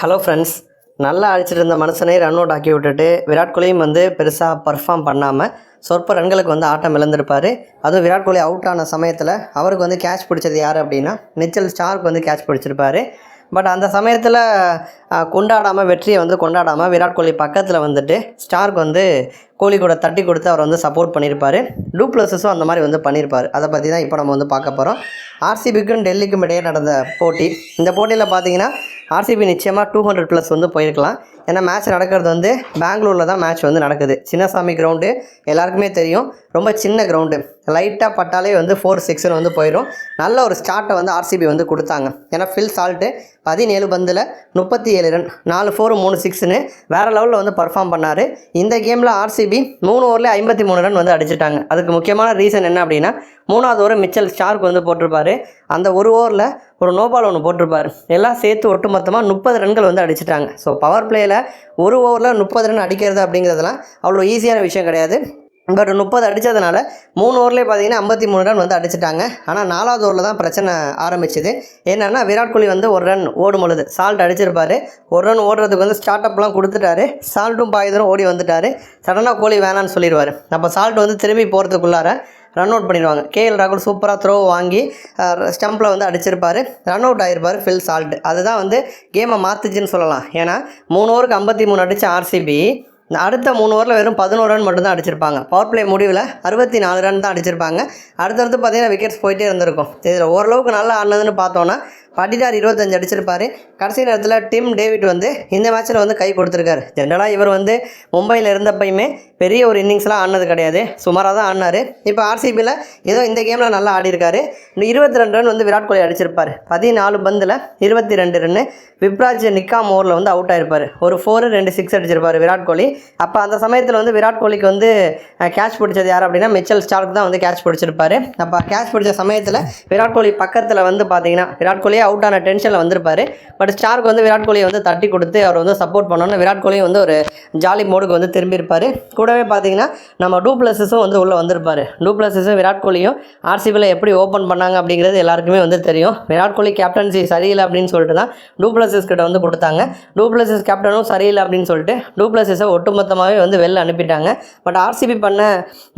Hello friends நல்லா அடிச்சிட்டு இருந்த மனுஷனை ரன் அவுட் ஆக்கி விட்டுட்டு விராட் கோலியும் வந்து பெருசாக பர்ஃபார்ம் பண்ணாமல் சொற்ப ரன்களுக்கு வந்து ஆட்டம் இழந்திருப்பார். அதுவும் விராட் கோலி அவுட் ஆன சமயத்தில் அவருக்கு வந்து கேட்ச் பிடிச்சது யார் அப்படின்னா நிச்சல் ஸ்டார்க்கு வந்து கேட்ச் பிடிச்சிருப்பாரு. பட் அந்த சமயத்தில் கொண்டாடாமல் வெற்றியை வந்து கொண்டாடாமல் விராட் கோலி பக்கத்தில் வந்துட்டு ஸ்டார்க்கு வந்து கோலி கூட தட்டி கொடுத்து அவர் வந்து சப்போர்ட் பண்ணியிருப்பார் டூப்ளஸஸும் அந்த மாதிரி வந்து பண்ணியிருப்பார் அதை பற்றி தான் இப்போ நம்ம வந்து பார்க்க போகிறோம் ஆர்சிபிக்கும் டெல்லிக்கும் இடையே நடந்த போட்டி. இந்த போட்டியில் பார்த்தீங்கன்னா ஆர்சிபி நிச்சயமாக டூ ஹண்ட்ரட் ப்ளஸ் வந்து போயிருக்கலாம். ஏன்னா மேட்ச் நடக்கிறது வந்து பெங்களூரில் தான் மேட்ச் வந்து நடக்குது. சின்னசாமி கிரவுண்டு எல்லாருக்குமே தெரியும். ரொம்ப சின்ன கிரவுண்டு லைட்டாக பட்டாலே வந்து ஃபோர் சிக்ஸ்னு வந்து போயிடும். நல்ல ஒரு ஸ்டார்ட்டை வந்து ஆர்சிபி வந்து கொடுத்தாங்க. ஏன்னா ஃபில் சால்ட்டு பதினேழு பந்தில் முப்பத்தி ஏழு ரன் நாலு ஃபோர் மூணு சிக்ஸ்னு வேறு லெவலில் வந்து பர்ஃபார்ம் பண்ணார். இந்த கேமில் ஆர்சிபி மூணு ஓவரில் ஐம்பத்தி மூணு ரன் வந்து அடிச்சிட்டாங்க. அதுக்கு முக்கியமான ரீசன் என்ன அப்படின்னா மூணாவது ஓவர் மிச்சல் ஸ்டார்க் வந்து போட்டிருப்பாரு. அந்த ஒரு ஓவரில் ஒரு நோபால் ஒன்று போட்டிருப்பார். எல்லாம் சேர்த்து ஒட்டுமொத்தமாக முப்பது ரன்கள் வந்து அடிச்சிட்டாங்க. ஸோ பவர் பிளேயில் ஒரு ஓவரில் முப்பது ரன் அடிக்கிறது அப்படிங்கிறதுலாம் அவ்வளோ ஈஸியான விஷயம் கிடையாது. பட் முப்பது அடித்ததுனால மூணு ஓவர்லேயே பார்த்தீங்கன்னா ஐம்பத்தி மூணு ரன் வந்து அடிச்சிட்டாங்க. ஆனால் நாலாவது ஓவரில் தான் பிரச்சனை ஆரம்பிச்சுது. என்னென்னா விராட் கோலி வந்து ஒரு ரன் ஓடும் பொழுது சால்ட் அடிச்சிருப்பாரு. ஒரு ரன் ஓடுறதுக்கு வந்து ஸ்டார்ட் அப்லாம் கொடுத்துட்டாரு. சால்ட்டும் பாதி ஓடி வந்துட்டார். சடனாக கோலி வேணான்னு சொல்லிடுவார். அப்போ சால்ட் வந்து திரும்பி போகிறதுக்குள்ளார ரன் அவுட் பண்ணிடுவாங்க. கேஎல் ராகுல் சூப்பராக த்ரோ வாங்கி ஸ்டம்பில் வந்து அடிச்சிருப்பார். ரன் அவுட் ஆகிருப்பார் ஃபில் சால்ட் அதுதான் வந்து கேமை மாற்றுச்சுன்னு சொல்லலாம். ஏன்னா மூணு ஓவருக்கு ஐம்பத்தி மூணு அடித்த ஆர்சிபி அடுத்த மூணு ஓவரில் வெறும் பதினோரு ரன் மட்டும் தான் அடிச்சிருப்பாங்க. பவர் பிளே முடிவில் அறுபத்தி நாலு ரன் தான் அடிச்சிருப்பாங்க. அடுத்தடுத்து பார்த்தீங்கன்னா விக்கெட்ஸ் போயிட்டே இருந்திருக்கும். இதில் ஓரளவுக்கு நல்லா ஆடினதுன்னு பார்த்தோன்னா பட்டிடார் இருபத்தஞ்சு அடிச்சிருப்பாரு. கடைசி நேரத்தில் டிம் டேவிட் வந்து இந்த மேட்ச்சில் வந்து கை கொடுத்துருக்காரு. ஜென்ரலாக இவர் வந்து மும்பையில் இருந்தப்பயுமே பெரிய ஒரு இன்னிங்ஸ்லாம் ஆடினது கிடையாது. சுமாராக தான் ஆடினார். இப்போ ஆர்சிபியில் ஏதோ இந்த கேமில் நல்லா ஆடிருக்காரு. இருபத்தி ரெண்டு ரன் வந்து விராட் கோலி அடிச்சிருப்பார். பதினாலு பந்தில் இருபத்தி ரெண்டு ரன்னு விப்ராஜ் நிக்காம் ஓவரில் வந்து அவுட் ஆயிருப்பார். ஒரு ஃபோரு ரெண்டு சிக்ஸ் அடிச்சிருப்பார் விராட் கோலி. அப்போ அந்த சமயத்தில் வந்து விராட் கோலிக்கு வந்து கேட்ச் பிடிச்சது யார் அப்படின்னா மிச்சல் ஸ்டார்க் தான் வந்து கேட்ச் பிடிச்சிருப்பாரு. அப்போ கேட்ச் பிடிச்ச சமயத்தில் விராட் கோலி பக்கத்தில் வந்து பார்த்தீங்கன்னா விராட் கோலியே அவுட் ஆன டென்ஷனில் வந்திருப்பாரு. பட் ஸ்டார்க்கு வந்து விராட் கோலியை வந்து தட்டி கொடுத்து அவர் வந்து சப்போர்ட் பண்ணோன்னு விராட் கோலியும் வந்து ஒரு ஜாலி மோடுக்கு வந்து திரும்பியிருப்பார். கூடவே பார்த்தீங்கன்னா நம்ம டூப்ளஸஸும் வந்து உள்ளே வந்திருப்பார். டூப்ளஸஸும் விராட் கோலியும் ஆர்சிபியில் எப்படி ஓப்பன் பண்ணாங்க அப்படிங்கிறது எல்லாருக்குமே வந்து தெரியும். விராட் கோலி கேப்டன்சி சரியில்லை அப்படின்னு சொல்லிட்டு தான் டூப்ளஸஸ் கிட்ட வந்து கொடுத்தாங்க. டூப்ளஸஸ் கேப்டனும் சரியில்லை அப்படின்னு சொல்லிட்டு டூப்ளஸஸை ஒட்டுமொத்தமாகவே வந்து வெளில அனுப்பிட்டாங்க. பட் ஆர்சிபி பண்ண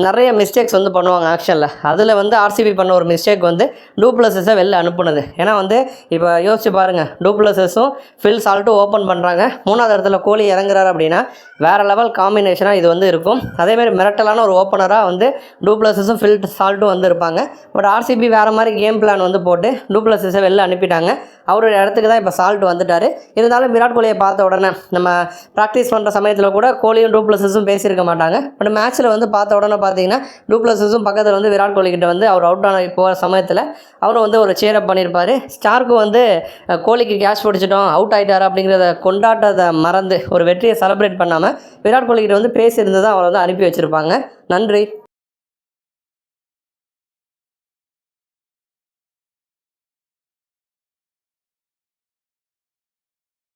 நிறைய மிஸ்டேக்ஸ் வந்து பண்ணுவாங்க ஆக்ஷனில் அதில் வந்து ஆர்சிபி பண்ண ஒரு மிஸ்டேக் வந்து டூப்ளஸஸை வெளில அனுப்புனது. ஏன்னா வந்து இப்போ யோசிச்சு பாருங்கள் டூப்ளஸஸும் ஃபில் சால்ட்டும் ஓப்பன் பண்ணுறாங்க மூணாவது இடத்துல கோலி இறங்குறாரு அப்படின்னா வேறு லெவல் காம்பினேஷனாக இது வந்து இருக்கும். அதேமாதிரி மிரட்டலான ஒரு ஓப்பனராக வந்து டூப்ளஸஸும் ஃபில் சால்ட்டும் வந்து இருப்பாங்க. பட் ஆர்சிபி வேறு மாதிரி கேம் பிளான் வந்து போட்டு டூப்ளஸஸை வெளில அனுப்பிட்டாங்க. அவருடைய இடத்துக்கு தான் இப்போ சால்ட் வந்துட்டார். இருந்தாலும் விராட் கோலியை பார்த்த உடனே நம்ம ப்ராக்டிஸ் பண்ணுற சமயத்தில் கூட கோலியும் டூப்ளஸஸும் பேசியிருக்க மாட்டாங்க. பட் மேட்ச்சில் வந்து பார்த்த உடனே பார்த்தீங்கன்னா டூப்ளஸஸும் பக்கத்தில் வந்து விராட் கோலி கிட்ட வந்து அவர் அவுட் ஆன போகிற சமயத்தில் அவரும் வந்து ஒரு சேரப் பண்ணியிருப்பார். ஸ்டார்க்கு வந்து கோலிக்கு கேஷ் பிடிச்சிட்டோம் அவுட் ஆகிட்டார் அப்படிங்கிறத கொண்டாட்டத்தை மறந்து ஒரு வெற்றியை செலிப்ரேட் பண்ணாமல் விராட் கோலி கிட்ட வந்து தான் அவரை வந்து அனுப்பி வச்சுருப்பாங்க. நன்றி.